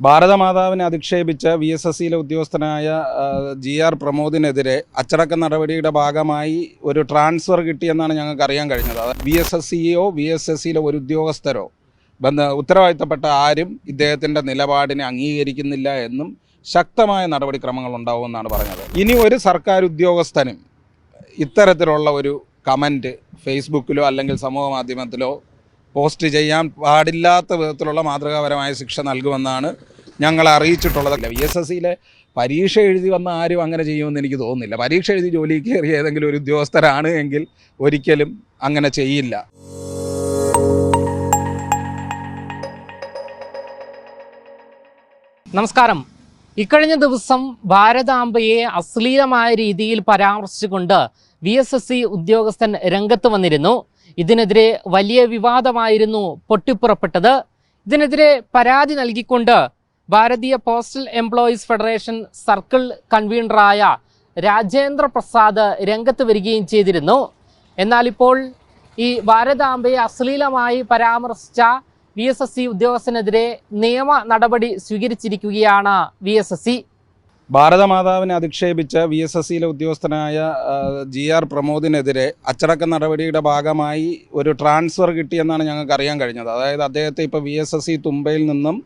ഭാരതമാതാവിനെ അധിക്ഷേപിച്ച V S S സിയിലെ ഉദ്യോഗസ്ഥനായ ജി ആർ പ്രമോദിനെതിരെ അച്ചടക്ക നടപടിയുടെ ഭാഗമായി ഒരു ട്രാൻസ്ഫർ കിട്ടിയെന്നാണ് ഞങ്ങൾക്ക് അറിയാൻ കഴിഞ്ഞത്. വി എസ് എസ് സിയോ വി എസ് എസ് സിയിലെ ഒരു ഉദ്യോഗസ്ഥരോ ബന്ധ ഉത്തരവാദിത്തപ്പെട്ട ആരും ഇദ്ദേഹത്തിന്റെ നിലപാടിനെ അംഗീകരിക്കുന്നില്ല എന്നും ശക്തമായ നടപടിക്രമങ്ങൾ ഉണ്ടാവുമെന്നാണ് പറഞ്ഞത്. ഇനി ഒരു സർക്കാർ ഉദ്യോഗസ്ഥനും ഇത്തരത്തിലുള്ള ഒരു കമന്റ് ഫേസ്ബുക്കിലോ അല്ലെങ്കിൽ സമൂഹ മാധ്യമത്തിലോ പോസ്റ്റ് ചെയ്യാൻ പാടില്ലാത്ത വിധത്തിലുള്ള മാതൃകാപരമായ ശിക്ഷ നൽകുമെന്നാണ് ഞങ്ങൾ അറിയിച്ചിട്ടുള്ളത്. വി എസ് എസ് സിയിലെ പരീക്ഷ എഴുതി വന്ന ആരും അങ്ങനെ ചെയ്യുമെന്ന് എനിക്ക് തോന്നുന്നില്ല. പരീക്ഷ എഴുതി ജോലി കയറിയ ഏതെങ്കിലും ഒരു ഉദ്യോഗസ്ഥരാണ് എങ്കിൽ ഒരിക്കലും അങ്ങനെ ചെയ്യില്ല. നമസ്കാരം. ഇക്കഴിഞ്ഞ ദിവസം ഭാരതാംബയെ അശ്ലീലമായ രീതിയിൽ പരാമർശിച്ചുകൊണ്ട് വി എസ് എസ് സി ഉദ്യോഗസ്ഥൻ രംഗത്ത് വന്നിരുന്നു. ഇതിനെതിരെ വലിയ വിവാദമായിരുന്നു പൊട്ടിപ്പുറപ്പെട്ടത്. ഇതിനെതിരെ പരാതി നൽകിക്കൊണ്ട് Bharatiya postal employees federation circle കൺവീനറായ Rajendra Prasad രംഗത്ത് വരികയും ചെയ്തിരുന്നു. എന്നാൽ ഇപ്പോൾ ഈ ഭാരതാംബയെ അശ്ലീലമായി പരാമർശിച്ച വി എസ് എസ് സി ഉദ്യോഗസ്ഥനെതിരെ നിയമ നടപടി സ്വീകരിച്ചിരിക്കുകയാണ് വി എസ് എസ് സി. ഭാരതമാതാവിനെ അധിക്ഷേപിച്ച വി എസ് എസ് സിയിലെ ഉദ്യോഗസ്ഥനായ ജി ആർ പ്രമോദിനെതിരെ അച്ചടക്ക നടപടിയുടെ ഭാഗമായി ഒരു ട്രാൻസ്ഫർ കിട്ടിയെന്നാണ് ഞങ്ങൾക്ക് അറിയാൻ കഴിഞ്ഞത്. അതായത് അദ്ദേഹത്തെ ഇപ്പോൾ വി എസ് എസ് സി തുമ്പയിൽ നിന്നും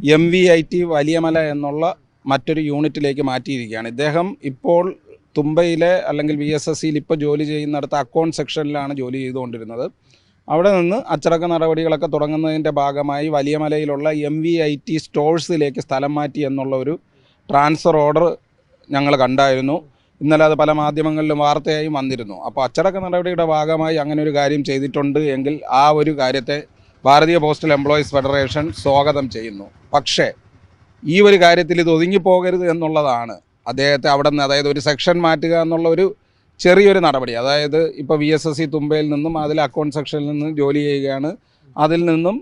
M V I T Valiyamala എന്നുള്ള മറ്റൊരു യൂണിറ്റിലേക്ക് മാറ്റിയിരിക്കുകയാണ്. ഇദ്ദേഹം ഇപ്പോൾ തുമ്പയിലെ അല്ലെങ്കിൽ വി എസ് എസ് സിയിൽ ഇപ്പോൾ ജോലി ചെയ്യുന്നിടത്ത് അക്കൗണ്ട് സെക്ഷനിലാണ് ജോലി ചെയ്തുകൊണ്ടിരുന്നത്. അവിടെ നിന്ന് അച്ചടക്ക നടപടികളൊക്കെ തുടങ്ങുന്നതിന്റെ ഭാഗമായി വലിയമലയിലുള്ള എം വി ഐ ടി സ്റ്റോഴ്സിലേക്ക് സ്ഥലം മാറ്റി എന്നുള്ള ഒരു ട്രാൻസ്ഫർ ഓർഡർ ഞങ്ങൾ കണ്ടായിരുന്നു. ഇന്നലെ അത് പല മാധ്യമങ്ങളിലും വാർത്തയായും വന്നിരുന്നു. അപ്പോൾ അച്ചടക്ക നടപടിയുടെ ഭാഗമായി അങ്ങനെ ഒരു കാര്യം ചെയ്തിട്ടുണ്ട് എങ്കിൽ ആ ഒരു കാര്യത്തെ ഭാരതീയ പോസ്റ്റൽ എംപ്ലോയീസ് ഫെഡറേഷൻ സ്വാഗതം ചെയ്യുന്നു. പക്ഷേ ഈ ഒരു കാര്യത്തിൽ ഇത് ഒതുങ്ങിപ്പോകരുത് എന്നുള്ളതാണ് അദ്ദേഹത്തെ അവിടെ നിന്ന് അതായത് ഒരു സെക്ഷൻ മാറ്റുക എന്നുള്ള ഒരു ചെറിയൊരു നടപടി. അതായത് ഇപ്പോൾ വി എസ് എസ് സി തുമ്പയിൽ നിന്നും അതിൽ അക്കൗണ്ട് സെക്ഷനിൽ നിന്നും ജോലി ചെയ്യുകയാണ്. അതിൽ നിന്നും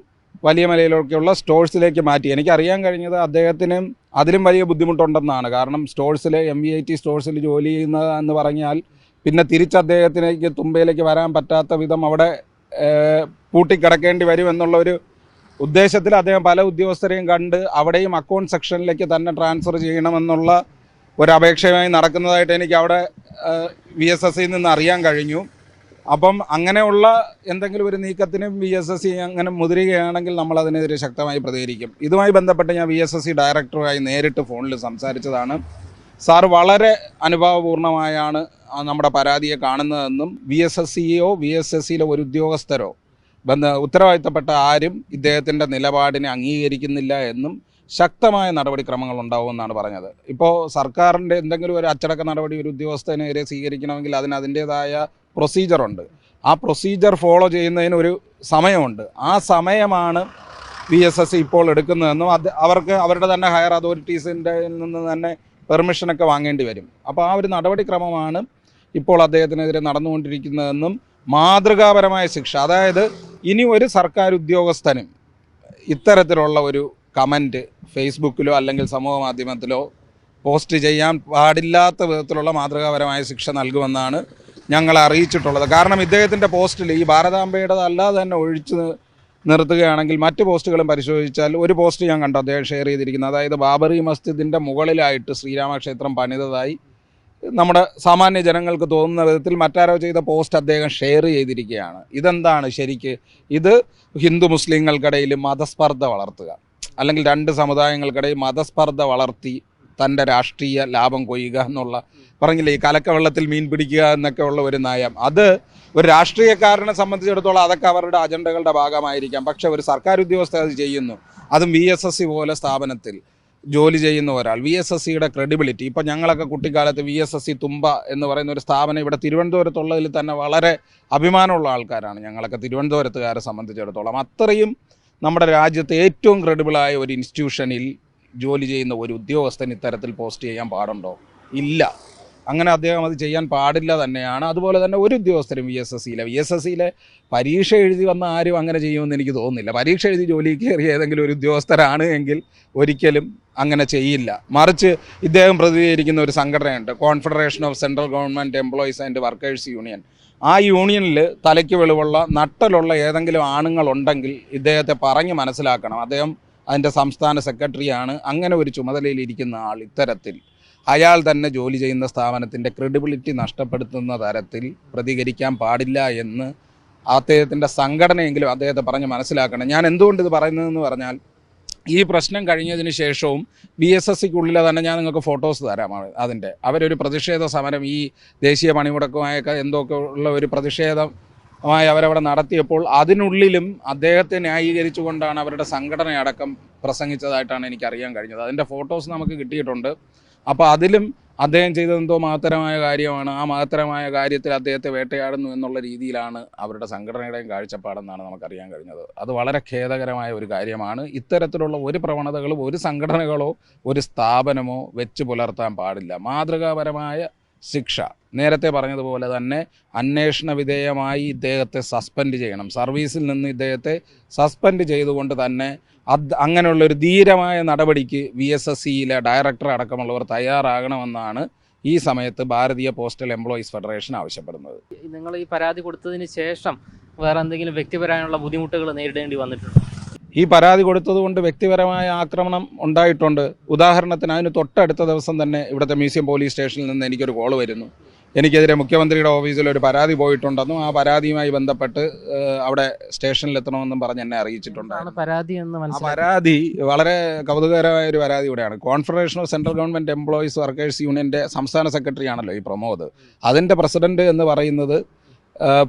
വലിയ മലയിലൊക്കെയുള്ള സ്റ്റോഴ്സിലേക്ക് മാറ്റി. എനിക്കറിയാൻ കഴിഞ്ഞത് അദ്ദേഹത്തിന് അതിലും വലിയ ബുദ്ധിമുട്ടുണ്ടെന്നാണ്. കാരണം സ്റ്റോഴ്സിൽ എം വി ഐ ടി സ്റ്റോഴ്സിൽ ജോലി ചെയ്യുന്ന എന്ന് പറഞ്ഞാൽ പിന്നെ തിരിച്ച് അദ്ദേഹത്തിലേക്ക് തുമ്പയിലേക്ക് വരാൻ പറ്റാത്ത വിധം അവിടെ പൂട്ടിക്കിടക്കേണ്ടി വരും എന്നുള്ള ഒരു ഉദ്ദേശത്തിൽ അദ്ദേഹം പല ഉദ്യോഗസ്ഥരെയും കണ്ട് അവിടെയും അക്കൗണ്ട് സെക്ഷനിലേക്ക് തന്നെ ട്രാൻസ്ഫർ ചെയ്യണമെന്നുള്ള ഒരു അപേക്ഷയുമായി നടക്കുന്നതായിട്ട് എനിക്ക് അവിടെ വി എസ് എസ് നിന്ന് അറിയാൻ കഴിഞ്ഞു. അപ്പം അങ്ങനെയുള്ള എന്തെങ്കിലും ഒരു നീക്കത്തിന് വി എസ് എസ് സി അങ്ങനെ മുതിരുകയാണെങ്കിൽ നമ്മൾ അതിനെതിരെ ശക്തമായി പ്രതികരിക്കും. ഇതുമായി ബന്ധപ്പെട്ട് ഞാൻ വി എസ് എസ് സി ഡയറക്ടറുമായി നേരിട്ട് ഫോണിൽ സംസാരിച്ചതാണ്. സാർ വളരെ അനുഭാവപൂർണമായാണ് നമ്മുടെ പരാതിയെ കാണുന്നതെന്നും വി എസ് എസ് സിയോ വി എസ് എസ് സിയിലെ ഒരു ഉദ്യോഗസ്ഥരോ ബന്ധ ഉത്തരവാദിത്തപ്പെട്ട ആരും ഇദ്ദേഹത്തിന്റെ നിലപാടിനെ അംഗീകരിക്കുന്നില്ല എന്നും ശക്തമായ നടപടിക്രമങ്ങൾ ഉണ്ടാവുമെന്നാണ് പറഞ്ഞത്. ഇപ്പോൾ സർക്കാരിന്റെ എന്തെങ്കിലും ഒരു അച്ചടക്ക നടപടി ഒരു ഉദ്യോഗസ്ഥനെതിരെ സ്വീകരിക്കണമെങ്കിൽ അതിന് അതിന്റേതായ പ്രൊസീജറുണ്ട് ആ പ്രൊസീജർ ഫോളോ ചെയ്യുന്നതിന് ഒരു സമയമുണ്ട്. ആ സമയമാണ് പി എസ് എസ് ഇപ്പോൾ എടുക്കുന്നതെന്നും അത് അവർക്ക് അവരുടെ തന്നെ ഹയർ അതോറിറ്റീസിന്റെ നിന്ന് തന്നെ പെർമിഷനൊക്കെ വാങ്ങേണ്ടി വരും. അപ്പോൾ ആ ഒരു നടപടിക്രമമാണ് ഇപ്പോൾ അദ്ദേഹത്തിനെതിരെ നടന്നുകൊണ്ടിരിക്കുന്നതെന്നും മാതൃകാപരമായ ശിക്ഷ അതായത് ഇനി ഒരു സർക്കാർ ഉദ്യോഗസ്ഥനും ഇത്തരത്തിലുള്ള ഒരു കമന്റ് ഫേസ്ബുക്കിലോ അല്ലെങ്കിൽ സമൂഹ മാധ്യമത്തിലോ പോസ്റ്റ് ചെയ്യാൻ പാടില്ലാത്ത വിധത്തിലുള്ള മാതൃകാപരമായ ശിക്ഷ നൽകുമെന്നാണ് ഞങ്ങളെ അറിയിച്ചിട്ടുള്ളത്. കാരണം ഇദ്ദേഹത്തിന്റെ പോസ്റ്റിൽ ഈ ഭാരതാംബയുടെ അല്ലാതെ തന്നെ ഒഴിച്ച് നിർത്തുകയാണെങ്കിൽ മറ്റ് പോസ്റ്റുകളും പരിശോധിച്ചാൽ ഒരു പോസ്റ്റ് ഞാൻ കണ്ടു അദ്ദേഹം ഷെയർ ചെയ്തിരിക്കുന്നത്. അതായത് ബാബറി മസ്ജിദിന്റെ മുകളിലായിട്ട് ശ്രീരാമക്ഷേത്രം പണിതതായി നമ്മുടെ സാമാന്യ ജനങ്ങൾക്ക് തോന്നുന്ന വിധത്തിൽ മറ്റാരോ ചെയ്ത പോസ്റ്റ് അദ്ദേഹം ഷെയർ ചെയ്തിരിക്കുകയാണ്. ഇതെന്താണ് ശരിക്ക്? ഇത് ഹിന്ദു മുസ്ലിങ്ങൾക്കിടയിൽ മതസ്പർദ്ധ വളർത്തുക. അല്ലെങ്കിൽ രണ്ട് സമുദായങ്ങൾക്കിടയിൽ മതസ്പർദ്ധ വളർത്തി തന്റെ രാഷ്ട്രീയ ലാഭം കൊയ്യുക എന്നുള്ള പറഞ്ഞില്ലേ ഈ കലക്കവെള്ളത്തിൽ മീൻ പിടിക്കുക എന്നൊക്കെ ഉള്ള ഒരു നയം. അത് ഒരു രാഷ്ട്രീയക്കാരനെ സംബന്ധിച്ചിടത്തോളം അതൊക്കെ അവരുടെ അജണ്ടകളുടെ ഭാഗമായിരിക്കാം. പക്ഷെ ഒരു സർക്കാർ ഉദ്യോഗസ്ഥ അത് ചെയ്യുന്നു. അതും വി എസ് എസ് സി പോലെ സ്ഥാപനത്തിൽ ജോലി ചെയ്യുന്ന ഒരാൾ. വി എസ് എസ് സിയുടെ ക്രെഡിബിലിറ്റി ഇപ്പം ഞങ്ങളൊക്കെ കുട്ടിക്കാലത്ത് V S S C Thumba എന്ന് പറയുന്ന ഒരു സ്ഥാപനം ഇവിടെ തിരുവനന്തപുരത്തുള്ളതിൽ തന്നെ വളരെ അഭിമാനമുള്ള ആൾക്കാരാണ്. ഞങ്ങളൊക്കെ തിരുവനന്തപുരത്തുകാരെ സംബന്ധിച്ചിടത്തോളം. അത്രയും നമ്മുടെ രാജ്യത്തെ ഏറ്റവും ക്രെഡിബിളായ ഒരു ഇൻസ്റ്റിറ്റ്യൂഷനിൽ ജോലി ചെയ്യുന്ന ഒരു ഉദ്യോഗസ്ഥൻ ഇത്തരത്തിൽ പോസ്റ്റ് ചെയ്യാൻ പാടുണ്ടോ? ഇല്ല. അങ്ങനെ അദ്ദേഹം അത് ചെയ്യാൻ പാടില്ല തന്നെയാണ്. അതുപോലെ തന്നെ ഒരു ഉദ്യോഗസ്ഥരും വി എസ് എസ് സിയിലെ വി എസ് എസ് സിയിലെ പരീക്ഷ എഴുതി വന്ന ആരും അങ്ങനെ ചെയ്യുമെന്ന് എനിക്ക് തോന്നുന്നില്ല. പരീക്ഷ എഴുതി ജോലി കയറിയ ഏതെങ്കിലും ഒരു ഉദ്യോഗസ്ഥരാണ് എങ്കിൽ ഒരിക്കലും അങ്ങനെ ചെയ്യില്ല. മറിച്ച് ഇദ്ദേഹം പ്രതിനിധീകരിക്കുന്ന ഒരു സംഘടനയുണ്ട്. Confederation of Central Government Employees and Workers Union ആ യൂണിയനിൽ തലയ്ക്ക് വെളിവുള്ള നട്ടലുള്ള ഏതെങ്കിലും ആണുങ്ങളുണ്ടെങ്കിൽ ഇദ്ദേഹത്തെ പറഞ്ഞ് മനസ്സിലാക്കണം. അദ്ദേഹം അതിന്റെ സംസ്ഥാന സെക്രട്ടറിയാണ്. അങ്ങനെ ഒരു ചുമതലയിലിരിക്കുന്ന ആൾ ഇത്തരത്തിൽ അയാൾ തന്നെ ജോലി ചെയ്യുന്ന സ്ഥാപനത്തിന്റെ ക്രെഡിബിലിറ്റി നഷ്ടപ്പെടുത്തുന്ന തരത്തിൽ പ്രതികരിക്കാൻ പാടില്ല എന്ന് അദ്ദേഹത്തിന്റെ സംഘടനയെങ്കിലും അദ്ദേഹത്തെ പറഞ്ഞ് മനസ്സിലാക്കണം. ഞാൻ എന്തുകൊണ്ട് ഇത് പറയുന്നതെന്ന് പറഞ്ഞാൽ ഈ പ്രശ്നം കഴിഞ്ഞതിന് ശേഷവും ബി എസ് എസ് സിക്കുള്ളിൽ തന്നെ ഞാൻ നിങ്ങൾക്ക് ഫോട്ടോസ് തരാം അതിന്റെ. അവരൊരു പ്രതിഷേധ സമരം ഈ ദേശീയ പണിമുടക്കുമായൊക്കെ എന്തൊക്കെ ഉള്ള ഒരു പ്രതിഷേധമായി അവരവിടെ നടത്തിയപ്പോൾ അതിനുള്ളിലും അദ്ദേഹത്തെ ന്യായീകരിച്ചുകൊണ്ടാണ് അവരുടെ സംഘടനയടക്കം പ്രസംഗിച്ചതായിട്ടാണ് എനിക്ക് അറിയാൻ കഴിഞ്ഞത്. അതിന്റെ ഫോട്ടോസ് നമുക്ക് കിട്ടിയിട്ടുണ്ട്. അപ്പോൾ അതിലും അദ്ദേഹം ചെയ്തതെന്തോ മഹത്തരമായ കാര്യമാണ്. ആ മഹത്തരമായ കാര്യത്തിൽ അദ്ദേഹത്തെ വേട്ടയാടുന്നു എന്നുള്ള രീതിയിലാണ് അവരുടെ സംഘടനയുടെയും കാഴ്ചപ്പാടെന്നാണ് നമുക്കറിയാൻ കഴിഞ്ഞത്. അത് വളരെ ഖേദകരമായ ഒരു കാര്യമാണ്. ഇത്തരത്തിലുള്ള ഒരു പ്രവണതകളും ഒരു സംഘടനകളോ ഒരു സ്ഥാപനമോ വെച്ച് പുലർത്താൻ പാടില്ല. മാതൃകാപരമായ ശിക്ഷ. നേരത്തെ പറഞ്ഞതുപോലെ തന്നെ അന്വേഷണ വിധേയമായി ഇദ്ദേഹത്തെ സസ്പെൻഡ് ചെയ്യണം. സർവീസിൽ നിന്ന് ഇദ്ദേഹത്തെ സസ്പെൻഡ് ചെയ്തുകൊണ്ട് തന്നെ അത് അങ്ങനെയുള്ള ഒരു ധീരമായ നടപടിക്ക് വി എസ് എസ് സിയിലെ ഡയറക്ടർ അടക്കമുള്ളവർ തയ്യാറാകണമെന്നാണ് ഈ സമയത്ത് ഭാരതീയ പോസ്റ്റൽ എംപ്ലോയീസ് ഫെഡറേഷൻ ആവശ്യപ്പെടുന്നത്. നിങ്ങൾ ഈ പരാതി കൊടുത്തതിന് ശേഷം വേറെ എന്തെങ്കിലും വ്യക്തിപരമായുള്ള ബുദ്ധിമുട്ടുകൾ നേരിടേണ്ടി വന്നിട്ടുണ്ടോ? ഈ പരാതി കൊടുത്തതുകൊണ്ട് വ്യക്തിപരമായ ആക്രമണം ഉണ്ടായിട്ടുണ്ട്. ഉദാഹരണത്തിന് അതിന് തൊട്ടടുത്ത ദിവസം തന്നെ ഇവിടുത്തെ മ്യൂസിയം പോലീസ് സ്റ്റേഷനിൽ നിന്ന് എനിക്കൊരു കോൾ വരുന്നു. എനിക്കെതിരെ മുഖ്യമന്ത്രിയുടെ ഓഫീസിൽ ഒരു പരാതി പോയിട്ടുണ്ടെന്നും ആ പരാതിയുമായി ബന്ധപ്പെട്ട് അവിടെ സ്റ്റേഷനിൽ എത്തണമെന്നും പറഞ്ഞ് എന്നെ അറിയിച്ചിട്ടുണ്ട് പരാതി എന്ന് പരാതി വളരെ കൗതുകകരമായ ഒരു പരാതി ഇവിടെയാണ് Confederation of Central Government Employees Workers യൂണിയന്റെ സംസ്ഥാന സെക്രട്ടറി ആണല്ലോ ഈ പ്രമോദ്. അതിന്റെ പ്രസിഡന്റ് എന്ന് പറയുന്നത്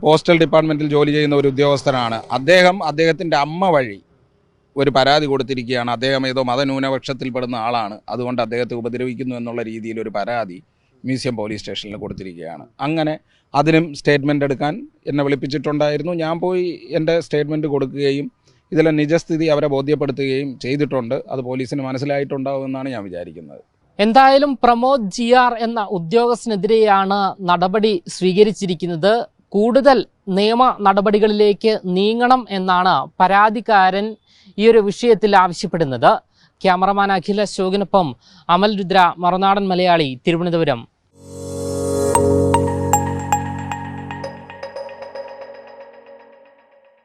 പോസ്റ്റൽ ഡിപ്പാർട്ട്മെന്റിൽ ജോലി ചെയ്യുന്ന ഒരു ഉദ്യോഗസ്ഥനാണ്. അദ്ദേഹം അദ്ദേഹത്തിന്റെ അമ്മ വഴി ഒരു പരാതി കൊടുത്തിരിക്കുകയാണ്. അദ്ദേഹം ഏതോ മതന്യൂനപക്ഷത്തിൽപ്പെടുന്ന ആളാണ്. അതുകൊണ്ട് അദ്ദേഹത്തെ ഉപദ്രവിക്കുന്നു എന്നുള്ള രീതിയിൽ ഒരു പരാതി മ്യൂസിയം പോലീസ് സ്റ്റേഷനിൽ കൊടുത്തിരിക്കുകയാണ്. അങ്ങനെ അതിനും സ്റ്റേറ്റ്മെന്റ് എടുക്കാൻ എന്നെ വിളിപ്പിച്ചിട്ടുണ്ടായിരുന്നു. ഞാൻ പോയി എന്റെ സ്റ്റേറ്റ്മെന്റ് കൊടുക്കുകയും ഇതിലെ നിജസ്ഥിതി അവരെ ബോധ്യപ്പെടുത്തുകയും ചെയ്തിട്ടുണ്ട്. അത് പോലീസിന് മനസ്സിലായിട്ടുണ്ടാവുമെന്നാണ് ഞാൻ വിചാരിക്കുന്നത്. എന്തായാലും പ്രമോദ് ജി ആർ എന്ന ഉദ്യോഗസ്ഥനെതിരെയാണ് നടപടി സ്വീകരിച്ചിരിക്കുന്നത്. കൂടുതൽ നിയമ നടപടികളിലേക്ക് നീങ്ങണം എന്നാണ് പരാതിക്കാരൻ ഈ ഒരു വിഷയത്തിൽ ആവശ്യപ്പെടുന്നത്. ക്യാമറമാൻ അഖില ശോകിനൊപ്പം അമൽ രുദ്ര മറുനാടൻ മലയാളി തിരുവനന്തപുരം.